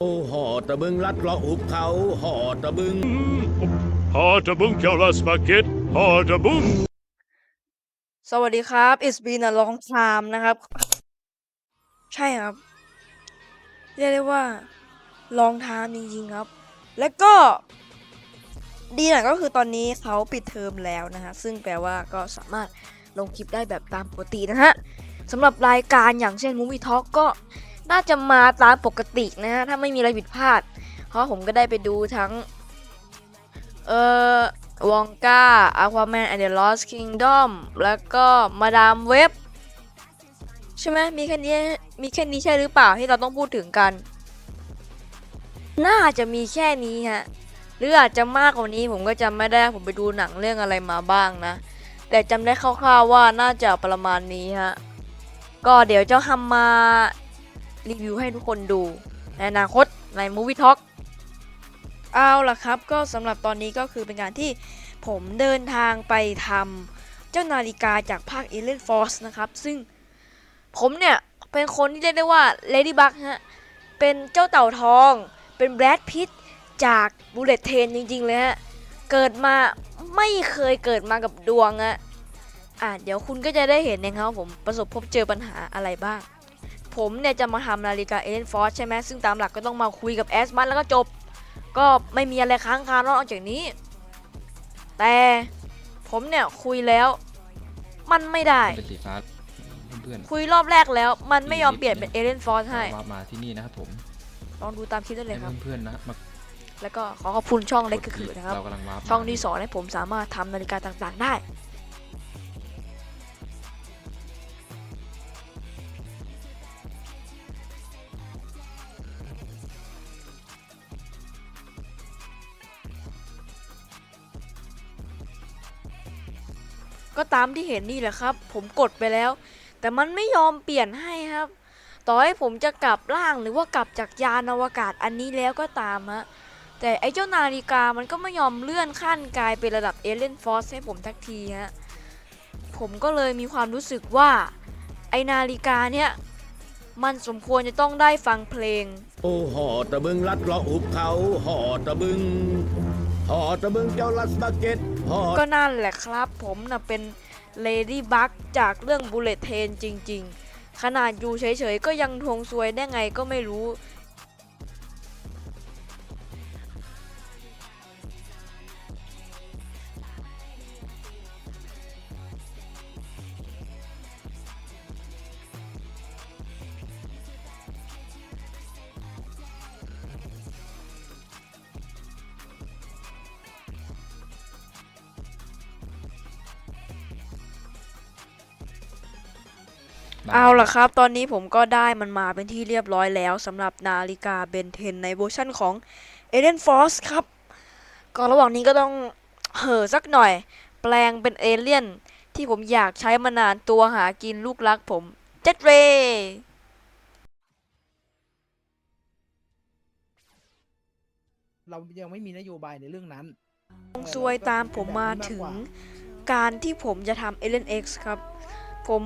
โอ้หอตะบึงลัดเลาะหุบเขาหอตะบึง ฮอตะบุงเจ้าลาสปาเกตฮอตะบุงสวัสดีครับ It's been a long time นะครับ ใช่ครับ เรียกได้ว่า long time จริงๆครับ แล้วก็ ดีหน่อยก็คือตอนนี้เขาปิดเทอมแล้วนะฮะ ซึ่งแปลว่าก็สามารถลงคลิปได้แบบตามปกตินะฮะสำหรับรายการอย่างเช่น Movie Talk ก็ น่าจะมาตามปกตินะฮะ ถ้าไม่มีอะไรผิดพลาด เพราะผมก็ได้ไปดูทั้ง เอ่อวองกา Aquaman and the Lost Kingdom แล้วก็มาดามเว็บ ใช่ไหมมีแค่นี้ มีแค่นี้ใช่หรือเปล่าที่เราต้องพูดถึงกัน น่าจะมีแค่นี้ฮะ หรืออาจจะมากกว่านี้ผมก็จำไม่ได้ ผมไปดูหนังเรื่องอะไรมาบ้างนะ แต่จำได้คร่าวๆว่าน่าจะประมาณนี้ฮะ ก็เดี๋ยวเจะทำมา รีวิวให้ทุกคนดูในอนาคตใน Movie Talk เอาล่ะครับ ก็สำหรับตอนนี้ก็คือเป็นการที่ผมเดินทางไปทำเจ้านาฬิกาจากภาค Alien Force นะครับ ซึ่งผมเนี่ยเป็นคนที่เรียกได้ว่า Ladybug ฮะ เป็นเจ้าเต่าทอง เป็นแบรดพิตจาก Bullet Train จริง ๆ เลยฮะ เกิดมาไม่เคยเกิดมากับดวงอะอะ เดี๋ยวคุณก็จะได้เห็นนะครับผมประสบพบเจอปัญหาอะไรบ้าง ผมเนี่ยจะมาทำนาฬิกา Alien Force ใช่ไหมซึ่งตามหลักก็ต้องมาคุยกับแอสมันแล้วก็จบ ก็ไม่มีอะไรค้างคานอกจากนี้ แต่ผมเนี่ยคุยแล้ว มันไม่ได้ เป็นสีฟ้าเพื่อนคุยรอบแรกแล้ว มันไม่ยอมเปลี่ยนเป็นเอเลนฟอร์ๆให้ มามาที่นี่นะครับผมลองดูตามคลิปได้เลยให้ครับ เพื่อนๆนะมาแล้วก็ขอขอบคุณช่องเล็กกก็ดคือที่นะครับ เรากำลังวาร์ปช่องที่สอนให้ผมสามารถทำนาฬิกาต่างๆได้ ก็ตามที่เห็นนี่แหละครับ ผมกดไปแล้ว แต่มันไม่ยอมเปลี่ยนให้ครับ ต่อให้ผมจะกลับร่างหรือว่ากลับจากยานอวกาศอันนี้แล้วก็ตามฮะแต่ไอ้เจ้านาฬิกามันก็ไม่ยอมเลื่อนขั้นกลายเป็นระดับเอเลนฟอสให้ผมทักทีฮะผมก็เลยมีความรู้สึกว่า ไอ้นาฬิกาเนี่ยมันสมควรจะต้องได้ฟังเพลง โอ้หอตะบึงลัดเลาะหุบเขาหอตะบึง หอตะบึงเจ้าลัสมาเกตหอก็นั่นแหละครับ ผมน่ะเป็นเลดี้บักจากเรื่องบุเลตเทนจริง ๆ ขนาดอยู่เฉยๆ ก็ยังทวงซวยได้ไงก็ไม่รู้ เอาล่ะครับ ตอนนี้ผมก็ได้มันมาเป็นที่เรียบร้อยแล้วสำหรับนาฬิกาเบนเทนในเวอร์ชั่นของ a l i e n Force ครับ ก็ระหว่างนี้ก็ต้องเห่อสักหน่อย แปลงเป็นเอเลี่ยน ที่ผมอยากใช้มานานตัวหากินลูกรักผมเจ็ดเรเรายังไม่มีนโยบายในเรื่องนั้นซวยตามผมมาถึงการที่ผมจะทำ Alien X ครับ ผม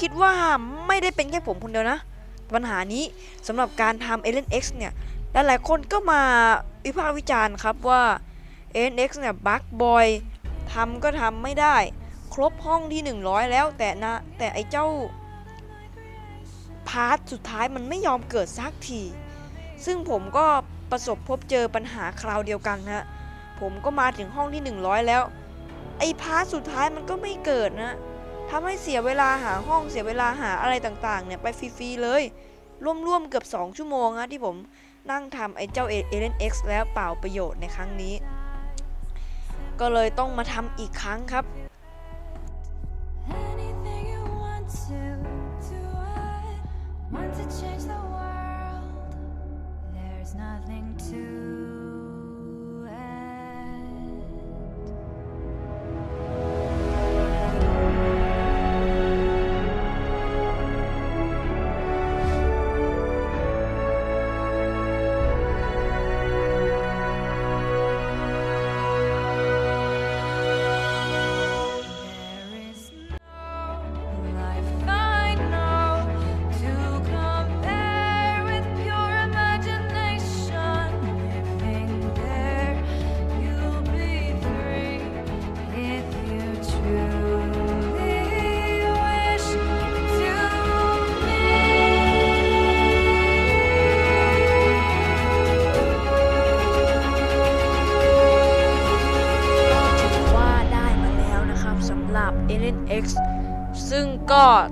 คิดว่าไม่ได้เป็นแค่ผมคนเดียวนะ ปัญหานี้สำหรับการทำ Alien X เนี่ยหลายๆคนก็มาวิพากษ์วิจารณ์ครับว่า Alien X เนี่ยบั๊กบอยทำก็ทำไม่ได้ ครบห้องที่ 100 แล้วแต่นะแต่ไอ้เจ้าพาร์ทสุดท้ายมันไม่ยอมเกิดสักที ซึ่งผมก็ประสบพบเจอปัญหาคราวเดียวกันฮะผมก็มาถึงห้องที่ 100 แล้ว ไอ้พาร์ทสุดท้ายมันก็ไม่เกิดนะ ทำให้เสียเวลาหาห้องเสียเวลาหาอะไรต่างๆเนี่ยไปฟรีๆเลยร่วมๆเกือบ 2 ชั่วโมงนะที่ผมนั่งทำไอ้เจ้าเอเลนเอ็กซ์แล้วเปล่าประโยชน์ในครั้งนี้ ก็เลยต้องมาทำอีกครั้งครับ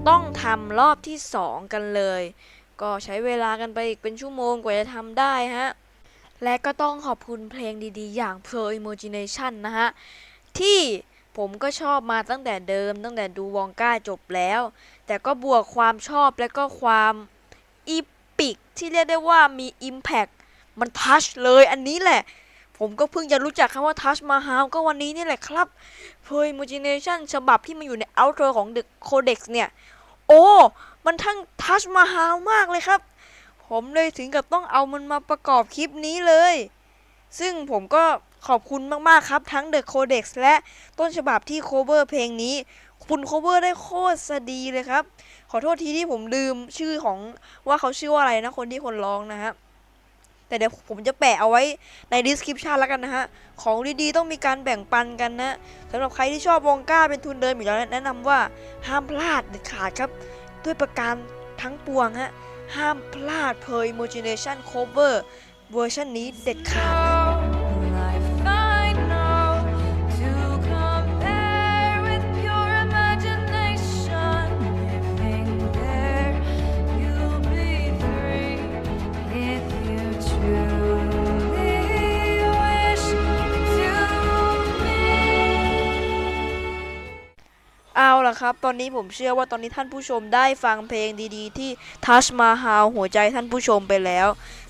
ต้องทำรอบที่ 2 กันเลย ก็ใช้เวลากันไปอีกเป็นชั่วโมงกว่าจะทำได้ฮะ และก็ต้องขอบคุณเพลงดีๆ อย่าง Pro Imagination นะฮะ ที่ผมก็ชอบมาตั้งแต่เดิม ตั้งแต่ดูวองก้าจบแล้ว แต่ก็บวกความชอบและก็ความอีปิกที่เรียกได้ว่ามี Impact มันทัชเลยอันนี้แหละ ผมก็เพิ่งจะรู้จักคำว่าทัชมาฮาวก็วันนี้นี่แหละครับ Pro Imagination ฉบับที่มันอยู่ใน Outro ของ The Codex เนี่ย โอ้ มันทั้งทัชมาฮาวมากเลยครับ ผมเลยถึงกับต้องเอามันมาประกอบคลิปนี้เลย ซึ่งผมก็ขอบคุณมากๆครับทั้ง The Codex และต้นฉบับที่ cover เพลงนี้ คุณ cover ได้โคตรสดีเลยครับ ขอโทษทีที่ผมลืมชื่อของว่าเขาชื่อว่าอะไรนะคนที่คนร้องนะฮะ แต่เดี๋ยวผมจะแปะเอาไว้ใน description แล้วกันนะฮะ ของดีๆ ต้องมีการแบ่งปันกันนะสำหรับใครที่ชอบวองก้าเป็นทุนเดิมอยู่แล้วแนะนำว่าห้ามพลาดเด็ดขาดครับ ด้วยประการทั้งปวงฮะ ห้ามพลาด Per Imagination Cover เวอร์ชันนี้เด็ดขาดนะ เอาล่ะครับ ตอนนี้ผมเชื่อว่าตอนนี้ท่านผู้ชมได้ฟังเพลงดีๆ ที่ Touch My Heart หัวใจท่านผู้ชมไปแล้ว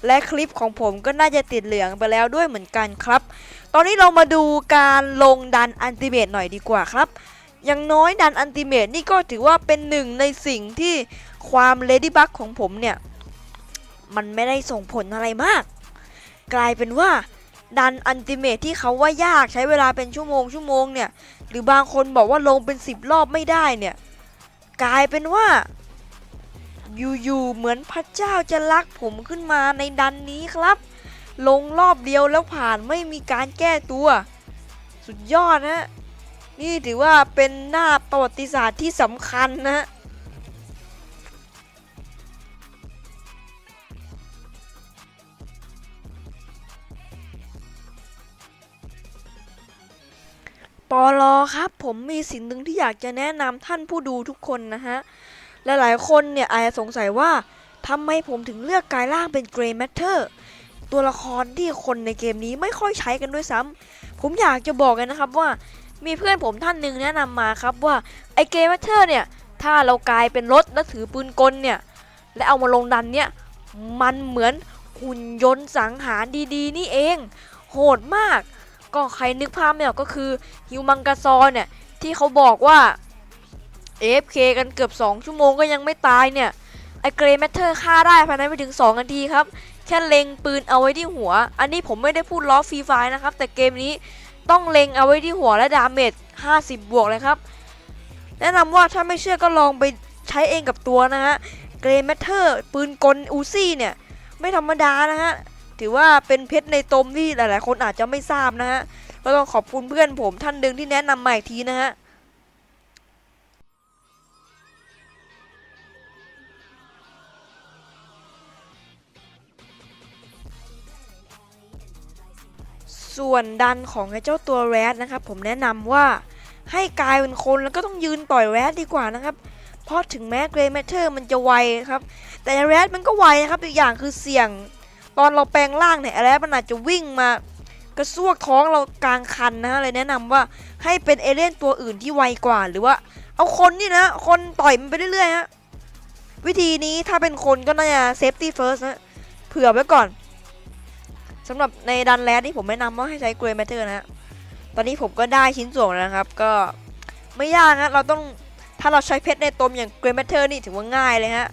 และคลิปของผมก็น่าจะติดเหลืองไปแล้วด้วยเหมือนกันครับ ตอนนี้เรามาดูการลงดันอันติเมตหน่อยดีกว่าครับ อย่างน้อยดันอันติเมตนี่ก็ถือว่าเป็นหนึ่งในสิ่งที่ความเลดี้บั g ของผมเนี่ย มันไม่ได้ส่งผลอะไรมาก กลายเป็นว่าดันอันติเมตที่เขาว่ายากใช้เวลาเป็นชั่วโมงชั่วโมงเนี่ย หรือบางคนบอกว่าลงเป็น10รอบไม่ได้เนี่ย กลายเป็นว่า อยู่ๆเหมือนพระเจ้าจะรักผมขึ้นมาในดันนี้ครับ ลงรอบเดียวแล้วผ่านไม่มีการแก้ตัว สุดยอดนะนี่ถือว่าเป็นหน้าประวัติศาสตร์ที่สำคัญนะ ปอลอครับผมมีสิ่งหนึ่งที่อยากจะแนะนำท่านผู้ดูทุกคนนะฮะหลายๆคนเนี่ยอาจจะสงสัยว่าทำไมผมถึงเลือกกายร่างเป็นเกรย์แมทเทอร์ตัวละครที่คนในเกมนี้ไม่ค่อยใช้กันด้วยซ้ำผมอยากจะบอกกันนะครับว่ามีเพื่อนผมท่านหนึ่งแนะนำมาครับว่าไอเกรย์แมทเทอร์เนี่ยถ้าเรากลายเป็นรถแล้วถือปืนกลเนี่ยและเอามาลงดันเนี่ยมันเหมือนหุ่นยนต์สังหารดีๆ นี่เอง โหดมาก ก็ใครนึกภาพไม่ออกก็คือฮิวมังกาซอเนี่ยที่เขาบอกว่า AFK กันเกือบ 2 ชั่วโมงก็ยังไม่ตายเนี่ยไอเกรย์แมทเทอร์ฆ่าได้ภายในไม่ถึง 2 นาทีครับ แค่เล็งปืนเอาไว้ที่หัว อันนี้ผมไม่ได้พูดล้อฟรีไฟนะครับ แต่เกมนี้ต้องเล็งเอาไว้ที่หัวและดาเมจ50 บวกเลยครับ แนะนำว่าถ้าไม่เชื่อก็ลองไปใช้เองกับตัวนะฮะเกรย์แมทเทอร์ปืนกลอูซี่เนี่ย ไม่ธรรมดานะฮะ ถือว่าเป็นเพชรในตมที่หลาย ๆ คนอาจจะไม่ทราบนะฮะก็ต้องขอบคุณเพื่อนผมท่านหนึ่งที่แนะนำมาอีกทีนะฮะส่วนดันของไอ้เจ้าตัวแรดนะครับผมแนะนำว่าให้กลายเป็นคนแล้วก็ต้องยืนต่อยแรดดีกว่านะครับ เพราะถึงแม้เกรย์แมทเทอร์มันจะไวครับ แต่แรดมันก็ไวนะครับอีกอย่างคือเสี่ยง ตอนเราแปลงร่างเนี่ยแรดมันอาจจะวิ่งมากระซวกท้องเรากลางคันนะฮะเลยแนะนำว่าให้เป็นเอเลี่ยนตัวอื่นที่ไวกว่าหรือว่า เอาคนนี่นะ คนต่อยมันไปเรื่อยๆฮะวิธีนี้ถ้าเป็นคนก็น่าจะเซฟตี้เฟิร์สนะเผื่อไว้ก่อนสำหรับในดันแรดนี่ผมแนะนำว่าให้ใช้เกรย์แมทเทอร์นะฮะตอนนี้ผมก็ได้ชิ้นส่วนแล้วนะครับ ก็ไม่ยากฮะเราต้องถ้าเราใช้เพชรในตมอย่างเกรย์แมทเทอร์นี่ถือว่าง่ายเลยฮะ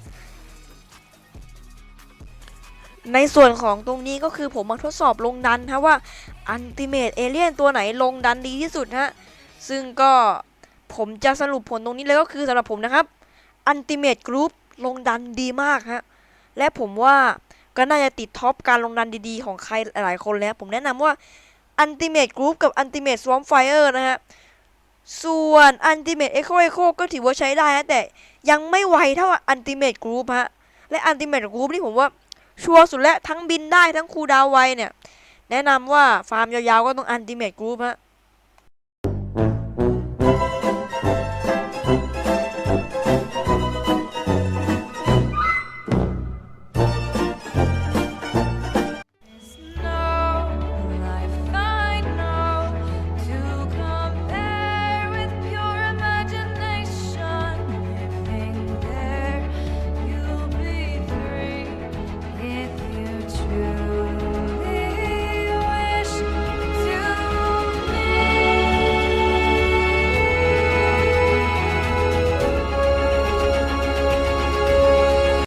ในส่วนของตรงนี้ก็คือผมมาทดสอบลงดันฮะว่าอันติเมตเอเลียนตัวไหนลงดันดีที่สุดฮะซึ่งก็ผมจะสรุปผลตรงนี้เลยก็คือสำหรับผมนะครับอันติเมตกรุ๊ปลงดันดีมากฮะและผมว่าก็น่าจะติดท็อปการลงดันดีๆ ของใครหลายคนแล้ว ผมแนะนำว่าอันติเมตกรุ๊ปกับอันติเมตสวอมไฟเออร์นะฮะส่วนอันติเมตเอ็กโคเอ็กโคก็ถือว่าใช้ได้นะแต่ยังไม่ไวเท่าอันติเมตกรุ๊ปฮะและอันติเมตกรุ๊ปนี่ผมว่า ชัวร์สุดและทั้งบินได้ทั้งคูดาวไวเนี่ย แนะนำว่าฟาร์มยาวๆก็ต้องอันติเมตกรุ๊ปฮะ